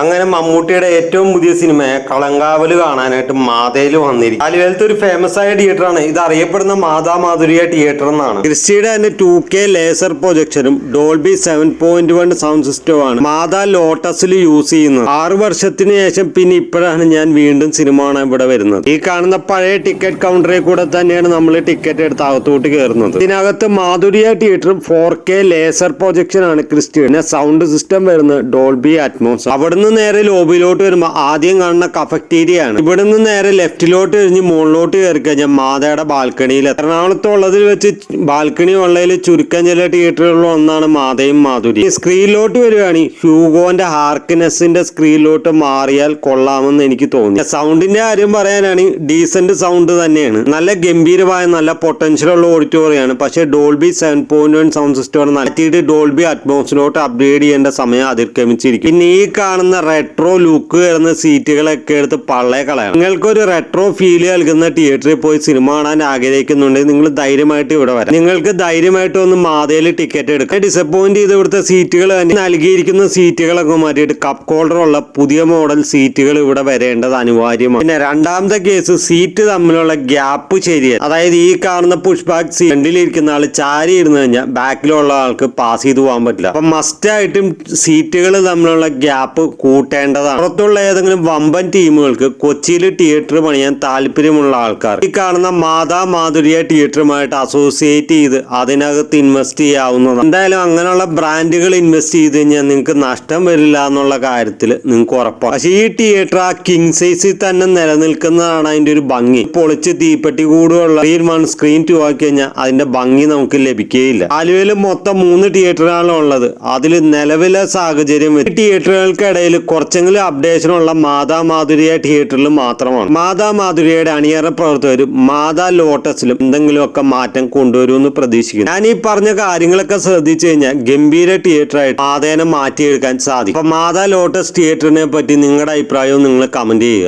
അങ്ങനെ മമ്മൂട്ടിയുടെ ഏറ്റവും പുതിയ സിനിമയെ കളങ്കാവൽ കാണാനായിട്ട് മാതയിൽ വന്നിരിക്കും. ആലുവേലത്തെ ഒരു ഫേമസ് ആയ തിയേറ്ററാണ് ഇത് അറിയപ്പെടുന്ന മാതാ മാധുരിയ തിയേറ്റർ എന്നാണ്. ക്രിസ്റ്റിയുടെ തന്നെ two K laser പ്രൊജക്ഷനും Dolby seven point one sound സിസ്റ്റവുമാണ് Mata ലോട്ടസിൽ യൂസ് ചെയ്യുന്നത്. ആറു വർഷത്തിന് ശേഷം പിന്നെ ഇപ്പോഴാണ് ഞാൻ വീണ്ടും സിനിമ കാണാൻ ഇവിടെ വരുന്നത്. ഈ കാണുന്ന പഴയ ടിക്കറ്റ് കൗണ്ടറിൽ കൂടെ തന്നെയാണ് നമ്മൾ ടിക്കറ്റ് എടുത്ത് അകത്തോട്ട് കയറുന്നത് ഇതിനകത്ത് മാധുരിയ തിയേറ്ററും ഫോർ കെ ലേസർ പ്രൊജക്ഷൻ ആണ് ക്രിസ്റ്റിയുടെ. സൗണ്ട് സിസ്റ്റം വരുന്നത് ഡോൾബി അറ്റ്മോസ് അവിടുന്ന് നേരെ ലോബിയിലോട്ട് വരുമ്പോൾ ആദ്യം കാണുന്ന കഫക്ടീരിയ ആണ് ഇവിടുന്ന് നേരെ ലെഫ്റ്റിലോട്ട് കഴിഞ്ഞ് മുകളിലോട്ട് കയറി കഴിഞ്ഞാൽ മാതയുടെ ബാൽക്കണിയിൽ എറണാകുളത്തുള്ളതിൽ വെച്ച് ബാൽക്കണി ഉള്ളതിൽ ചുരുക്കം ചില തിയേറ്ററുകളിൽ ഒന്നാണ് മാതയും മാധുരി. സ്ക്രീനിലോട്ട് വരികയാണെങ്കിൽ ഹ്യൂഗോന്റെ ഹാർക്കിനെസിന്റെ സ്ക്രീനിലോട്ട് മാറിയാൽ കൊള്ളാമെന്ന് എനിക്ക് തോന്നി. സൗണ്ടിന്റെ കാര്യം പറയാനാണെങ്കിൽ ഡീസന്റ് സൗണ്ട് തന്നെയാണ്. നല്ല ഗംഭീരമായ നല്ല പൊട്ടൻഷ്യൽ ഉള്ള ഓഡിറ്റോറിയാണ് പക്ഷേ Dolby seven point one sound system നടത്തിയിട്ട് ഡോൾബി അറ്റ്മോസിലോട്ട് അപ്ഗ്രേഡ് ചെയ്യേണ്ട സമയം അതിക്രമിച്ചിരിക്കും. പിന്നെ ഈ കാണുന്ന റെട്രോ ലുക്ക് വരുന്ന സീറ്റുകളൊക്കെ എടുത്ത് പള്ളയെ കളയണം. നിങ്ങൾക്കൊരു റെട്രോ ഫീൽ നൽകുന്ന തിയേറ്ററിൽ പോയി സിനിമ കാണാൻ ആഗ്രഹിക്കുന്നുണ്ടെങ്കിൽ നിങ്ങൾ ധൈര്യമായിട്ട് ഇവിടെ വരാം. നിങ്ങൾക്ക് ധൈര്യമായിട്ട് ഒന്ന് മാതയിൽ ടിക്കറ്റ് എടുക്കാം. ഡിസപ്പോയിന്റ് ചെയ്ത് ഇവിടുത്തെ സീറ്റുകൾ നൽകിയിരിക്കുന്ന സീറ്റുകളൊക്കെ മാറ്റിയിട്ട് കപ്പ് ഹോൾഡർ ഉള്ള പുതിയ മോഡൽ സീറ്റുകൾ ഇവിടെ വരേണ്ടത് അനിവാര്യമാണ്. പിന്നെ രണ്ടാമത്തെ കേസ് സീറ്റ് തമ്മിലുള്ള ഗ്യാപ്പ് ശരിയാണ് അതായത് ഈ കാണുന്ന പുഷ് ബാക്ക് സീറ്റിലിരിക്കുന്ന ആൾ ചാരി ഇരുന്ന് കഴിഞ്ഞാൽ ബാക്കിലുള്ള ആൾക്ക് പാസ് ചെയ്തു പോകാൻ പറ്റില്ല. അപ്പൊ മസ്റ്റായിട്ടും സീറ്റുകൾ തമ്മിലുള്ള ഗ്യാപ്പ് കൂട്ടേണ്ടതാണ്. പുറത്തുള്ള ഏതെങ്കിലും വമ്പൻ ടീമുകൾക്ക് കൊച്ചിയിൽ തിയേറ്റർ പണിയാൻ താല്പര്യമുള്ള ആൾക്കാർ ഈ കാണുന്ന മാതാ മാധുരിയ തിയേറ്ററുമായിട്ട് അസോസിയേറ്റ് ചെയ്ത് അതിനകത്ത് ഇൻവെസ്റ്റ് ചെയ്യാവുന്നതാണ്. എന്തായാലും അങ്ങനെയുള്ള ബ്രാൻഡുകൾ ഇൻവെസ്റ്റ് ചെയ്ത് കഴിഞ്ഞാൽ നിങ്ങൾക്ക് നഷ്ടം വരില്ല എന്നുള്ള കാര്യത്തിൽ നിങ്ങൾക്ക് ഉറപ്പാണ്. പക്ഷേ ഈ തിയേറ്റർ ആ കിങ് സൈസിൽ തന്നെ നിലനിൽക്കുന്നതാണ് അതിന്റെ ഒരു ഭംഗി. പൊളിച്ച് തീപ്പെട്ടി കൂടുള്ള സ്ക്രീൻ വൺ സ്ക്രീൻ ടു ആക്കി കഴിഞ്ഞാൽ അതിന്റെ ഭംഗി നമുക്ക് ലഭിക്കുകയില്ല. ആലുവയിൽ മൊത്തം മൂന്ന് തിയേറ്ററാണ് ഉള്ളത്. അതിൽ നിലവിലെ സാഹചര്യം വെച്ച് തിയേറ്ററുകൾക്കിടയിൽ കുറച്ചെങ്കിലും അപ്ഡേഷനുള്ള മാതാ മാധുരിയ തിയേറ്ററിൽ മാത്രമാണ്. മാതാ മാധുരിയുടെ അണിയറ പ്രവർത്തകർ മാതാ ലോട്ടസിലും എന്തെങ്കിലുമൊക്കെ മാറ്റം കൊണ്ടുവരുമെന്ന് പ്രതീക്ഷിക്കുന്നു. ഞാൻ ഈ പറഞ്ഞ കാര്യങ്ങളൊക്കെ ശ്രദ്ധിച്ചു കഴിഞ്ഞാൽ ഗംഭീര തിയേറ്ററായിട്ട് മാതേനെ മാറ്റിയെടുക്കാൻ സാധിക്കും. അപ്പൊ മാതാ ലോട്ടസ് തിയേറ്ററിനെ പറ്റി നിങ്ങളുടെ അഭിപ്രായവും നിങ്ങൾ കമന്റ് ചെയ്യുക.